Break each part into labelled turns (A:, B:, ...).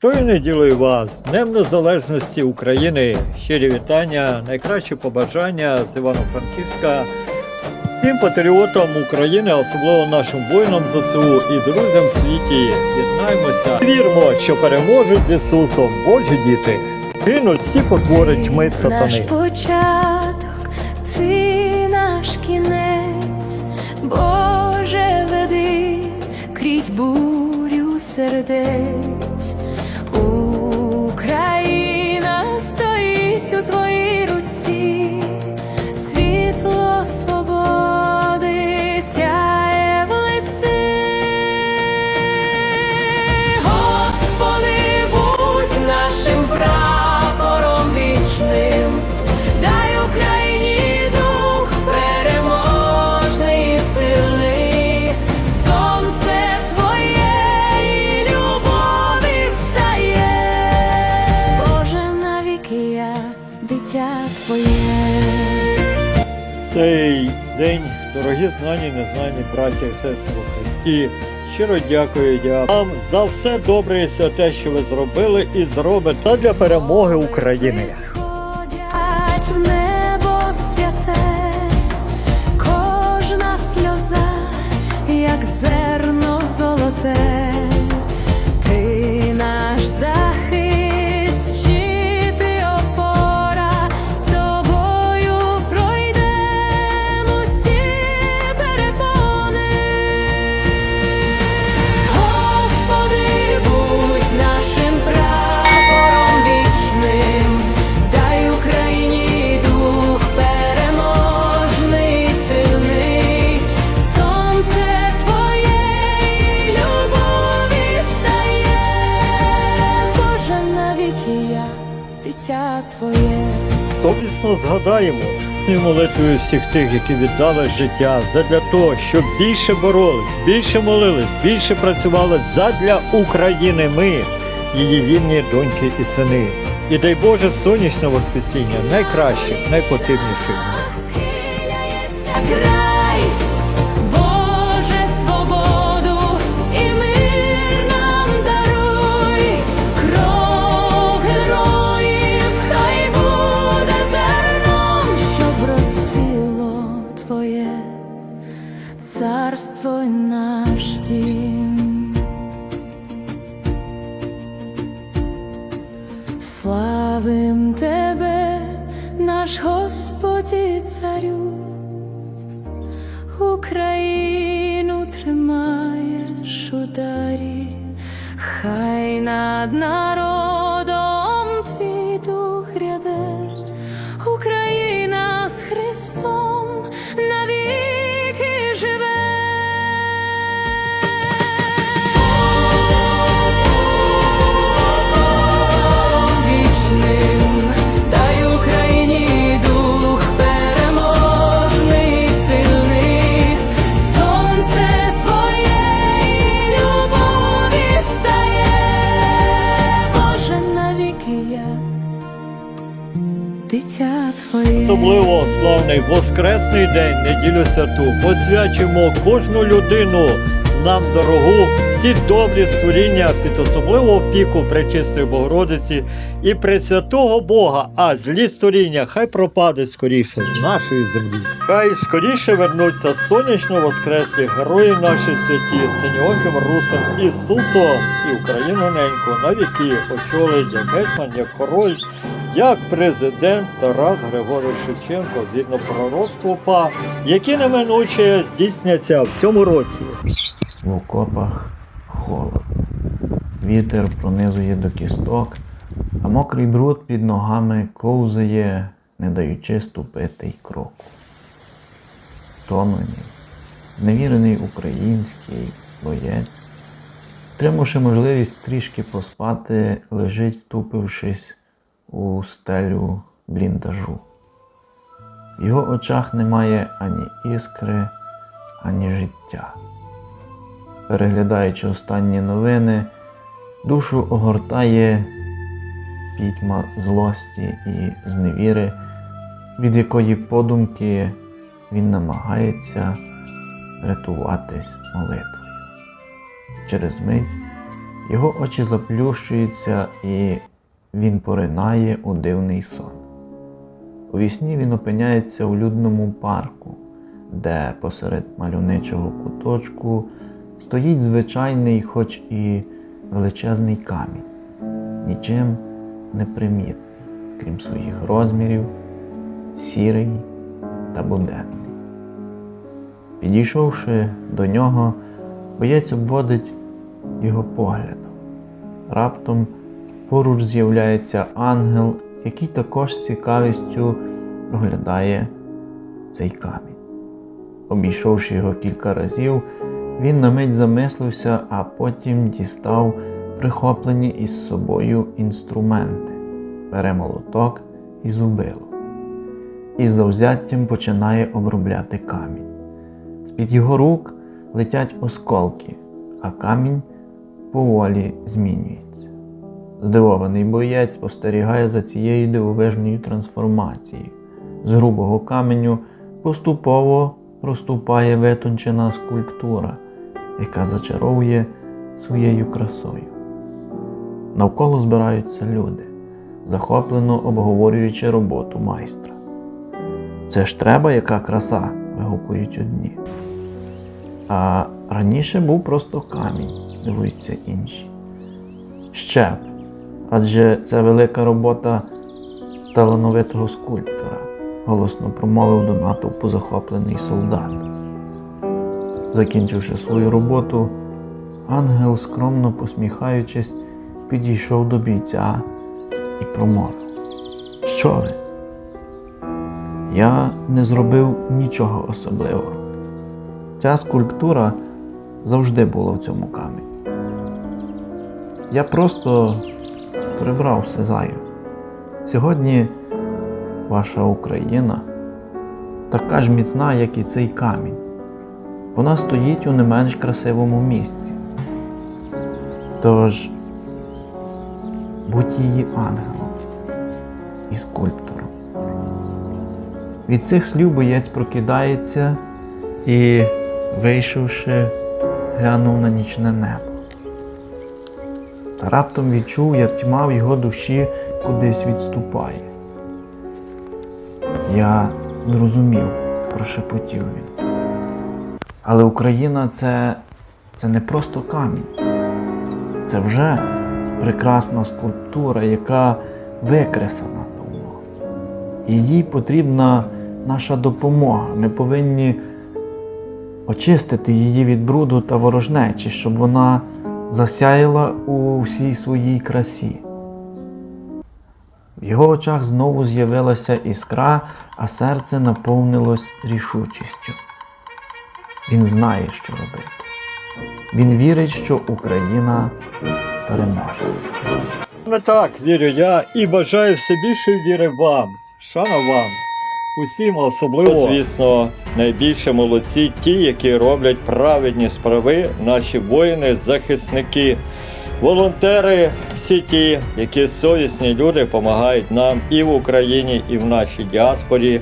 A: Святою неділею вас, Днем Незалежності України. Щирі вітання, найкращі побажання з Івано-Франківська. Всім патріотам України, особливо нашим воїнам ЗСУ і друзям в світі. Єднаймося. Вірмо, що переможуть з Ісусом Божі діти. Кинуть всі потвори тьми
B: Наш
A: сатани.
B: початок, ти наш кінець, Боже, веди крізь бурю сердець.
A: Дорогі знані, незнані браття і сестри у Христі. Щиро дякую я вам за все добре і святе, що ви зробили і зробите для перемоги України.
B: Дитя твоє.
A: Совісно згадаємо і молитвою всіх тих, які віддали життя задля того, щоб більше боролись, більше молились, більше працювали задля України. Ми, її вільні доньки і сини. І дай Боже сонячне воскресіння найкращих, найпотрібніших з них.
B: Царство й наш дім. Славим Тебе, наш Господь і царю, Україну тримаєш у дарі, хай над народом
A: Особливо славний Воскресний день, неділю святу, посвячуємо кожну людину нам дорогу, всі добрі створіння під особливу опіку Пречистої Богородиці і Пресвятого Бога, а злі створіння хай пропадуть скоріше з нашої землі. Хай скоріше вернуться сонячно воскреслі герої наші святі, Синьооким Русом Ісусом і Україну неньку. На віки очолить як гетьман, як король, як президент Тарас Григорович Шевченко згідно пророцтва які неминуче здійсняться в цьому році.
C: В окопах холод. Вітер пронизує до кісток, а мокрий бруд під ногами ковзає, не даючи ступити й кроку. Втомлений, зневірений український боєць, тримавши можливість трішки поспати, лежить, втупившись у стелю бліндажу. В його очах немає ані іскри, ані життя переглядаючи останні новини, душу огортає пітьма злості і зневіри, від якої подумки він намагається рятуватись молитвою. Через мить Його очі заплющуються і він поринає у дивний сон. У вісні він опиняється у людному парку, де посеред мальовничого куточку стоїть звичайний, хоч і величезний камінь, нічим не примітний, крім своїх розмірів, сірий та буденний. Підійшовши до нього, боєць обводить його поглядом. Раптом поруч з'являється ангел, який також з цікавістю оглядає цей камінь. Обійшовши його кілька разів, він на мить замислився, а потім дістав прихоплені із собою інструменти, бере молоток і зубило. І завзяттям починає обробляти камінь. З-під його рук летять осколки, а камінь поволі змінюється. Здивований боєць спостерігає за цією дивовижною трансформацією. З грубого каменю поступово проступає витончена скульптура, яка зачаровує своєю красою. Навколо збираються люди, захоплено обговорюючи роботу майстра. Це ж треба, яка краса, вигукують одні. А раніше був просто камінь, дивуються інші. Щеп, адже це велика робота талановитого скульптора, голосно промовив до натовпу захоплений солдат. Закінчивши свою роботу, ангел, скромно посміхаючись, підійшов до бійця і промовив: Що ви? Я не зробив нічого особливого. Ця скульптура завжди була в цьому камені. Я просто прибрав все зайве. Сьогодні ваша Україна така ж міцна, як і цей камінь. Вона стоїть у не менш красивому місці. Тож будь її ангелом і скульптором. Від цих слів боєць прокидається і, вийшовши, глянув на нічне небо. Раптом відчув, як тьма в його душі кудись відступає. Я зрозумів, прошепотів він. Але Україна це, це не просто камінь. Це вже прекрасна скульптура, яка викресана давно. І їй потрібна наша допомога. Ми повинні очистити її від бруду та ворожнечі, щоб вона засяяла у всій своїй красі. В його очах знову з'явилася іскра, а серце наповнилось рішучістю. Він знає, що робити. Він вірить, що Україна переможе.
A: Саме так вірю я і бажаю все більшої віри вам. Шана вам. Усім особливо, звісно, найбільше молодці ті, які роблять праведні справи, наші воїни-захисники, волонтери, всі ті, які совісні люди допомагають нам і в Україні, і в нашій діаспорі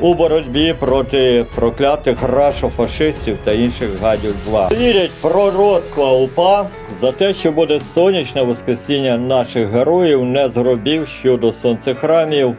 A: у боротьбі проти проклятих рашофашистів та інших гадів зла. Вірять пророцтва УПА за те, що буде сонячне воскресіння наших героїв, не з гробів щодо сонцехрамів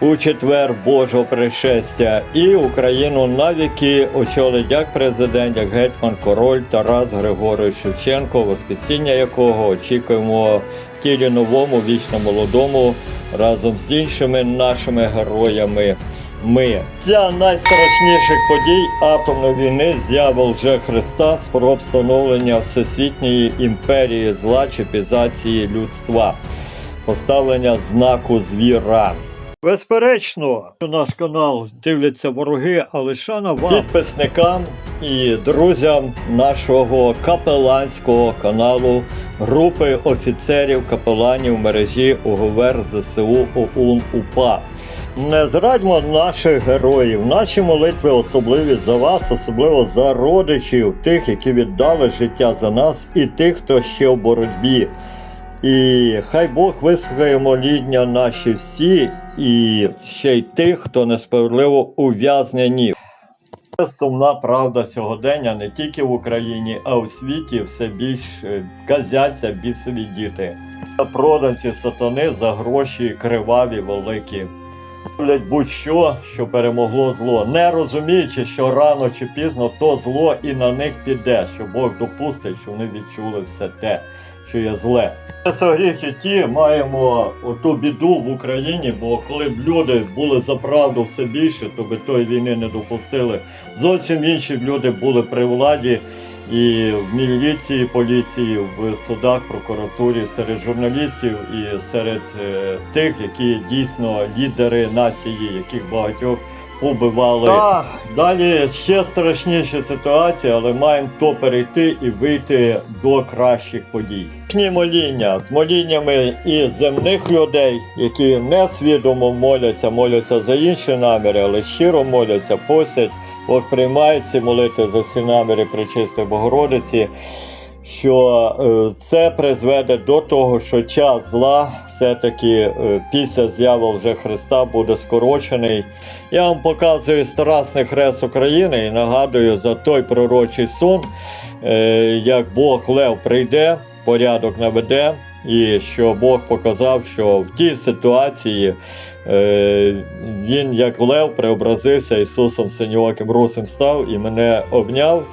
A: у четвер Божого пришестя і Україну навіки очолить як президент, як гетьман король Тарас Григорович Шевченко, воскресіння якого очікуємо тілі новому, вічно молодому, разом з іншими нашими героями. Ми ця найстрашніших подій атомної війни з'ява лже Христа спроб встановлення всесвітньої імперії зла чи пізації людства, поставлення знаку звіра. Безперечно, наш канал дивляться вороги, але шана вам підписникам і друзям нашого капеланського каналу, групи офіцерів капеланів мережі УГВР ЗСУ ОУН УПА. Не зрадьмо наших героїв, наші молитви особливі за вас, особливо за родичів, тих, які віддали життя за нас, і тих, хто ще в боротьбі. І хай Бог вислухає моління наші всі, і ще й тих, хто несправедливо ув'язнені. Це сумна правда сьогодення не тільки в Україні, а у світі все більш е, казяться бісові діти. Проданці сатани за гроші криваві великі. Роблять будь-що, що перемогло зло, не розуміючи, що рано чи пізно то зло і на них піде, що Бог допустить, що вони відчули все те, що є зле. Гріхи ті маємо оту біду в Україні, бо коли б люди були за правду все більше, то би тої війни не допустили. Зовсім інші б люди були при владі і в міліції, поліції, в судах, прокуратурі, серед журналістів і серед е, тих, які дійсно лідери нації, яких багатьох побивали. Так, далі ще страшніша ситуація, але маємо то перейти і вийти до кращих подій. Їхні моління з моліннями і земних людей, які не свідомо моляться, моляться за інші наміри, але щиро моляться, просять, от приймають ці молитви за всі наміри Пречистої Богородиці. Що е, це призведе до того, що час зла все-таки е, після з'яви вже Христа буде скорочений. Я вам показую Старасний Хрест України і нагадую за той пророчий сон, е, як Бог Лев прийде, порядок наведе, і що Бог показав, що в тій ситуації він, як Лев, преобразився Ісусом Синьооким Русим став і мене обняв.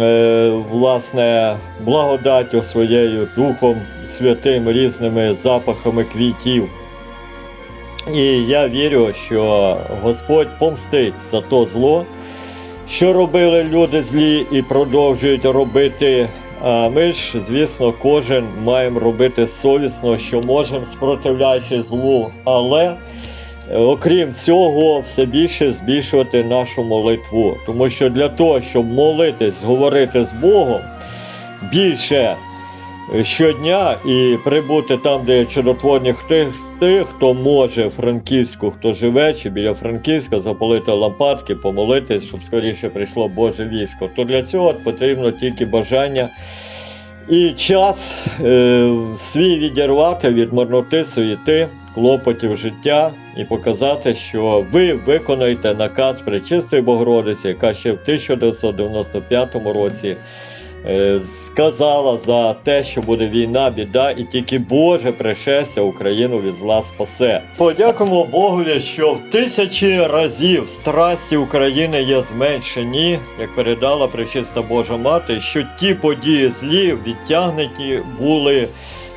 A: Е, Власне, благодаттю своєю Духом Святим різними запахами квітів. І я вірю, що Господь помстить за то зло, що робили люди злі і продовжують робити. А ми ж, звісно, кожен маємо робити совісно, що можемо, спротивляючи злу, але окрім цього, все більше збільшувати нашу молитву. Тому що для того, щоб молитись, говорити з Богом більше е, щодня і прибути там, де є чудотворних тих, тих, хто може Франківську, хто живе, чи біля Франківська запалити лампадки, помолитись, щоб скоріше прийшло Боже військо. То для цього потрібно тільки бажання і час е, свій відірвати від марноти, суєти, клопотів життя і показати, що ви виконаєте наказ Пречистої Богородиці, яка ще в 1995 році е, сказала за те, що буде війна, біда, і тільки Боже пришестя Україну від зла спасе. Подякуємо Богові, що в тисячі разів страсті України є зменшені, як передала Пречиста Божа Мати, що ті події злі відтягнуті були.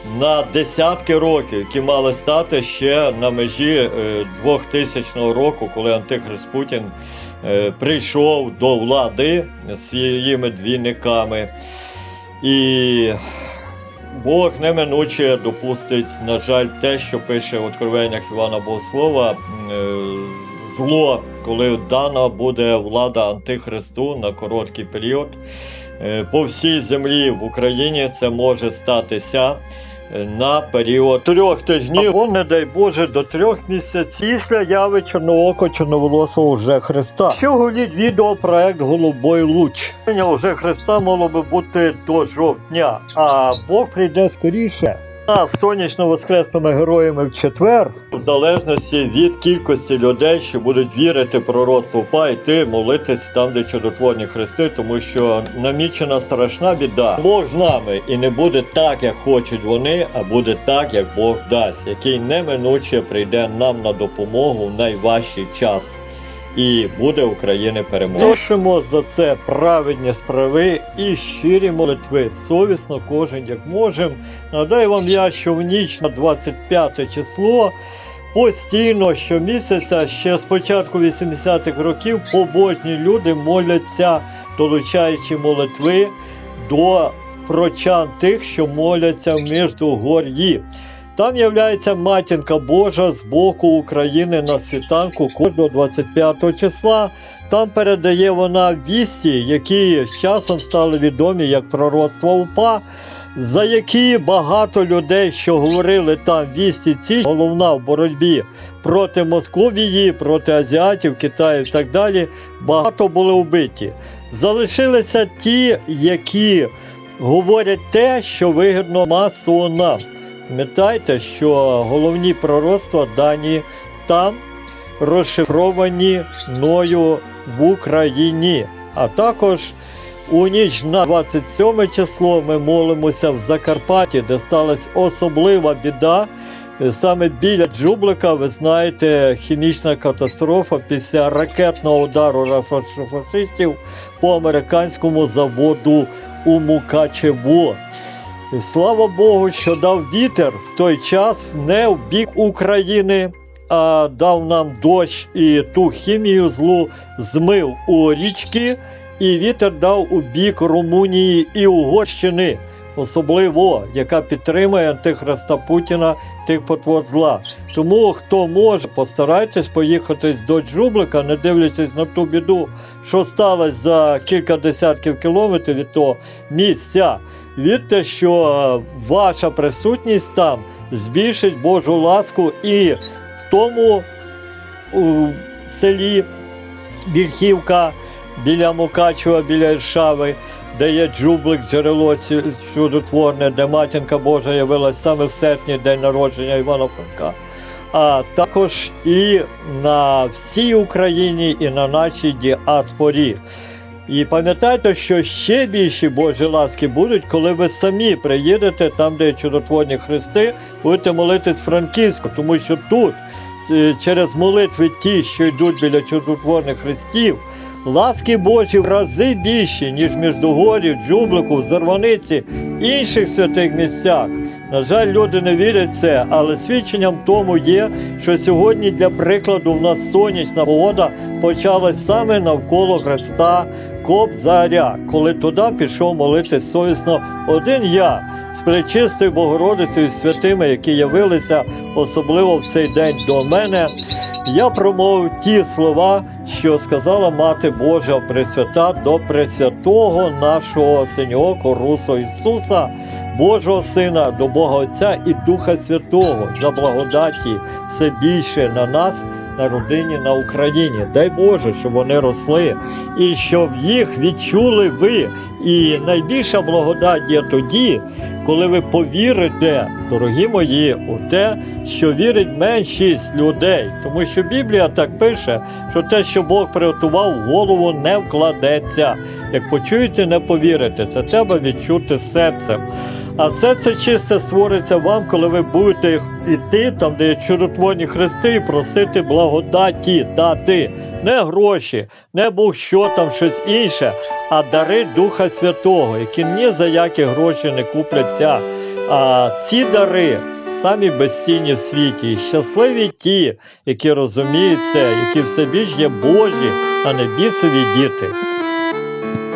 A: На десятки років, які мали стати ще на межі е, 2000 року, коли Антихрист Путін е, прийшов до влади своїми двійниками. І Бог неминуче допустить, на жаль, те, що пише в Откровеннях Івана Богослова, е, зло, коли дана буде влада Антихристу на короткий період. Е, По всій землі в Україні це може статися е, на період трьох тижнів, або, не дай Боже, до трьох місяців після яви чорноокого чорноволосого вже Христа. Що гуліть відеопроект Голубой луч. Вже Христа мало би бути до жовтня, а Бог прийде скоріше. А сонячно-воскресними героями в четвер, в залежності від кількості людей, що будуть вірити в пророцтво УПА, йти молитись там, де чудотворні хрести, тому що намічена страшна біда. Бог з нами і не буде так, як хочуть вони, а буде так, як Бог дасть, який неминуче прийде нам на допомогу в найважчий час. І буде України перемога. Просимо за це праведні справи і щирі молитви. Совісно кожен як можем. Нагадаю вам я, що в ніч на 25 число постійно щомісяця, ще з початку 80-х років, побожні люди моляться, долучаючи молитви до прочан тих, що моляться в Міждугор'ї. Там являється матінка Божа з боку України на світанку кожного 25 числа. Там передає вона вісті, які з часом стали відомі як пророцтво УПА, за які багато людей, що говорили там вісті ці, головна в боротьбі проти Московії, проти азіатів, Китаю і так далі, багато були вбиті. Залишилися ті, які говорять те, що вигідно масонам. Пам'ятайте, що головні пророцтва дані там розшифровані мною в Україні. А також у ніч на 27 число ми молимося в Закарпатті, де сталася особлива біда. Саме біля Джублика, ви знаєте, хімічна катастрофа після ракетного удару фашистів по американському заводу у Мукачево. Слава Богу, що дав вітер в той час не в бік України, а дав нам дощ і ту хімію злу змив у річки, і вітер дав у бік Румунії і Угорщини, особливо, яка підтримує антихриста Путіна тих потвор зла. Тому хто може, постарайтесь поїхати до Джублика, не дивлячись на ту біду, що сталося за кілька десятків кілометрів від того місця. Вірте, що е, ваша присутність там збільшить Божу ласку і в тому у селі Вільхівка біля Мукачева, біля Іршави, де є джублик, джерело чудотворне, де матінка Божа явилась саме в серпні, день народження Івана Франка. А також і на всій Україні, і на нашій діаспорі. І пам'ятайте, що ще більші Божі ласки будуть, коли ви самі приїдете там, де є чудотворні хрести, будете молитись франківську, тому що тут е, через молитви ті, що йдуть біля чудотворних хрестів, ласки Божі в рази більші, ніж в Міждугорі, в Джублику, в Зарваниці, інших святих місцях. На жаль, люди не вірять це, але свідченням тому є, що сьогодні для прикладу в нас сонячна погода почалась саме навколо Христа Кобзаря, коли туди пішов молитись совісно один я з пречистою Богородицею і святими, які явилися особливо в цей день до мене. Я промовив ті слова, що сказала Мати Божа Пресвята до Пресвятого нашого синього Русу Ісуса, Божого Сина, до Бога Отця і Духа Святого за благодаті все більше на нас, на родині, на Україні. Дай Боже, щоб вони росли і щоб їх відчули ви. І найбільша благодать є тоді, коли ви повірите, дорогі мої, у те, що вірить меншість людей. Тому що Біблія так пише, що те, що Бог приготував, в голову не вкладеться. Як почуєте, не повірите. Це треба відчути серцем. А це це чисте створиться вам, коли ви будете йти там, де є чудотворні хрести, і просити благодаті дати. Не гроші, не Бог що там щось інше, а дари Духа Святого, які ні за які гроші не купляться. А ці дари самі безцінні в світі. І щасливі ті, які розуміють це, які все більш є Божі, а не бісові діти.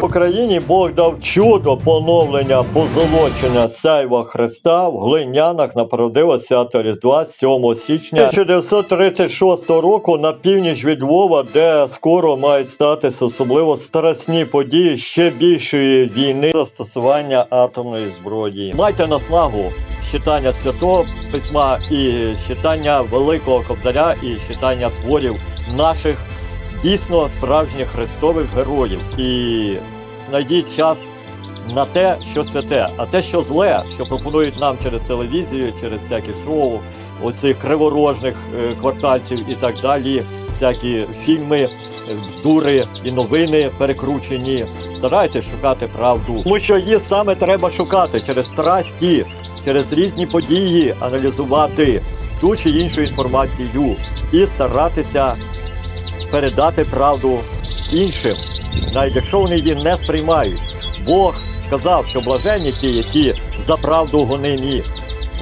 A: Україні Бог дав чудо поновлення позолочення сяйва Христа в глинянах на правдиве свято Різдва 7 січня 1936 року на північ від Львова, де скоро мають статися особливо страсні події ще більшої війни застосування атомної зброї. Майте наснагу читання святого письма і читання великого кобзаря і читання творів наших дійсно справжніх христових героїв. І знайдіть час на те, що святе, а те, що зле, що пропонують нам через телевізію, через всякі шоу, оцих криворожних е, квартальців і так далі, всякі фільми, е, бздури і новини перекручені. Старайтесь шукати правду, тому що її саме треба шукати через страсті, через різні події, аналізувати ту чи іншу інформацію і старатися передати правду іншим, навіть якщо вони її не сприймають. Бог сказав, що блаженні ті, які за правду гонимі,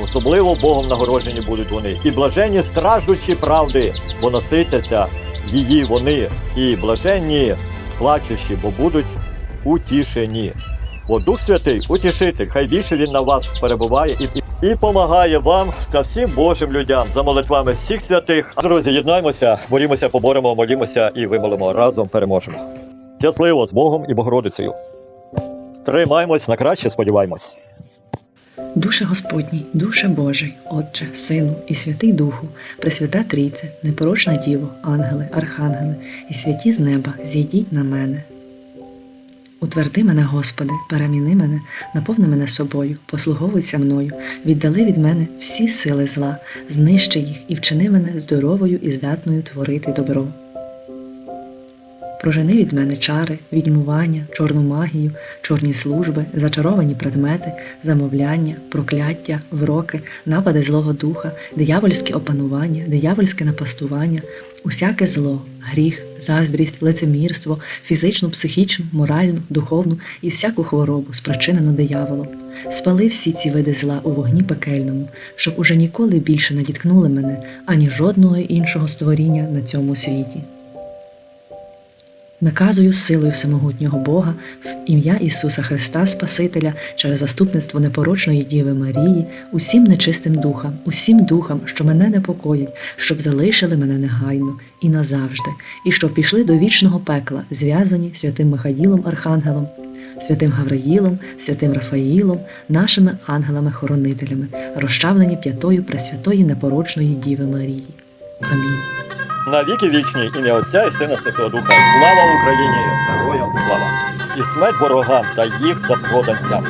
A: особливо Богом нагороджені будуть вони. І блаженні страждущі правди, бо наситяться її вони, і блаженні плачущі, бо будуть утішені. Бо Дух Святий утішитель, хай більше він на вас перебуває і, і, помагає вам та всім Божим людям за молитвами всіх святих. Друзі, єднаймося, борімося, поборемо, молімося і вимолимо. Разом переможемо. Щасливо з Богом і Богородицею. Тримаймось на краще, сподіваємось.
D: Душе Господній, душе Божий, Отче, Сину і Святий Духу, Пресвята Трійце, непорочна Діво, ангели, архангели і святі з неба, зійдіть на мене. Утверди мене, Господи, переміни мене, наповни мене собою, послуговуйся мною, віддали від мене всі сили зла, знищи їх і вчини мене здоровою і здатною творити добро. Прожени від мене чари, відьмування, чорну магію, чорні служби, зачаровані предмети, замовляння, прокляття, вроки, напади злого духа, диявольське опанування, диявольське напастування, усяке зло, гріх, заздрість, лицемірство, фізичну, психічну, моральну, духовну і всяку хворобу, спричинену дияволом. Спали всі ці види зла у вогні пекельному, щоб уже ніколи більше не діткнули мене ані жодного іншого створіння на цьому світі. Наказую силою всемогутнього Бога в ім'я Ісуса Христа Спасителя через заступництво непорочної Діви Марії, усім нечистим духам, усім духам, що мене непокоять, щоб залишили мене негайно і назавжди, і щоб пішли до вічного пекла, зв'язані святим Михаїлом Архангелом, святим Гавраїлом, святим Рафаїлом, нашими ангелами-хоронителями, розчавлені п'ятою Пресвятої непорочної Діви Марії. Амінь.
A: На віки вічні ім'я Отця і Сина Святого Духа. Слава Україні! Героям слава! І смерть ворогам та їх запроданцям!